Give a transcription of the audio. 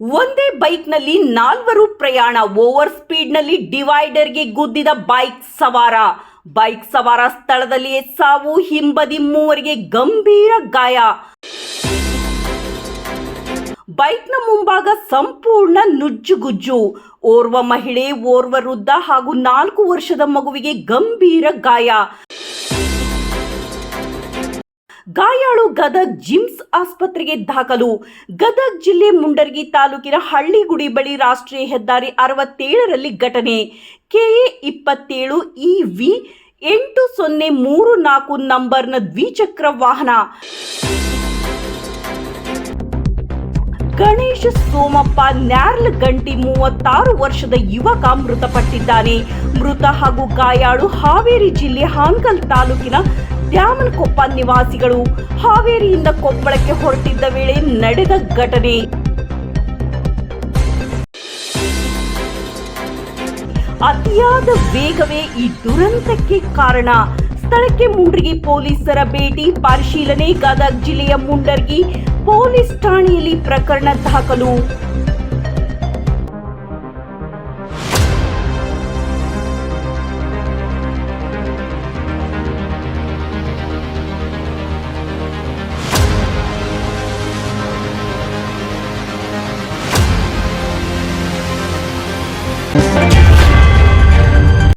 ಒಂದೇ ಬೈಕ್ನಲ್ಲಿ ನಾಲ್ವರು ಪ್ರಯಾಣ ಓವರ್ ಸ್ಪೀಡ್ನಲ್ಲಿ ಡಿವೈಡರ್ಗೆ ಗುದ್ದಿದ ಬೈಕ್ ಸವಾರ. ಬೈಕ್ ಸವಾರ ಸ್ಥಳದಲ್ಲಿಯೇ ಸಾವು ಹಿಂಬದಿ ಮೂವರಿಗೆ ಗಂಭೀರ ಗಾಯ. ಬೈಕ್ನ ಮುಂಭಾಗ ಸಂಪೂರ್ಣ ನುಜ್ಜುಗುಜ್ಜು. ಓರ್ವ ಮಹಿಳೆ, ಓರ್ವ ವೃದ್ಧ ಹಾಗೂ ನಾಲ್ಕು ವರ್ಷದ ಮಗುವಿಗೆ ಗಂಭೀರ ಗಾಯ. ಗಾಯಾಳು ಗದಗ್ ಜಿಮ್ಸ್ ಆಸ್ಪತ್ರೆಗೆ ದಾಖಲು. ಗದಗ್ ಜಿಲ್ಲೆ ಮುಂಡರ್ಗಿ ತಾಲೂಕಿನ ಹಳ್ಳಿಗುಡಿ ಬಳಿ ರಾಷ್ಟ್ರೀಯ ಹೆದ್ದಾರಿ ಅರವತ್ತೇಳರಲ್ಲಿ ಘಟನೆ. ಕೆಎ ಇಪ್ಪತ್ತೇಳು ಇ ವಿ ಎಂಟು ಸೊನ್ನೆ ಮೂರು ನಾಲ್ಕು ನಂಬರ್ನ ದ್ವಿಚಕ್ರ ವಾಹನ. ಗಣೇಶ ಸೋಮಪ್ಪ ನ್ಯಾರ್ಲ್ ಗಂಟಿ ಮೂವತ್ತಾರು ವರ್ಷದ ಯುವಕ ಮೃತಪಟ್ಟಿದ್ದಾನೆ. ಮೃತ ಹಾಗೂ ಗಾಯಾಳು ಹಾವೇರಿ ಜಿಲ್ಲೆ ಹಾನಗಲ್ ತಾಲೂಕಿನ ದ್ಯಾಮನಕೊಪ್ಪ ನಿವಾಸಿಗಳು ಹಾವೇರಿಯಿಂದ ಕೊಪ್ಪಳಕ್ಕೆ ಹೊರಟಿದ್ದ ವೇಳೆ ನಡೆದ ಘಟನೆ. ಅತಿಯಾದ ವೇಗವೇ ಈ ದುರಂತಕ್ಕೆ ಕಾರಣ. ಸ್ಥಳಕ್ಕೆ ಮುಂಡ್ರಿಗಿ ಪೊಲೀಸರ ಭೇಟಿ, ಪರಿಶೀಲನೆ, ಗದಗ ಜಿಲ್ಲೆಯ ಮುಂಡರ್ಗಿ ಪೊಲೀಸ್ ಠಾಣೆಯಲ್ಲಿ ಪ್ರಕರಣ ದಾಖಲು.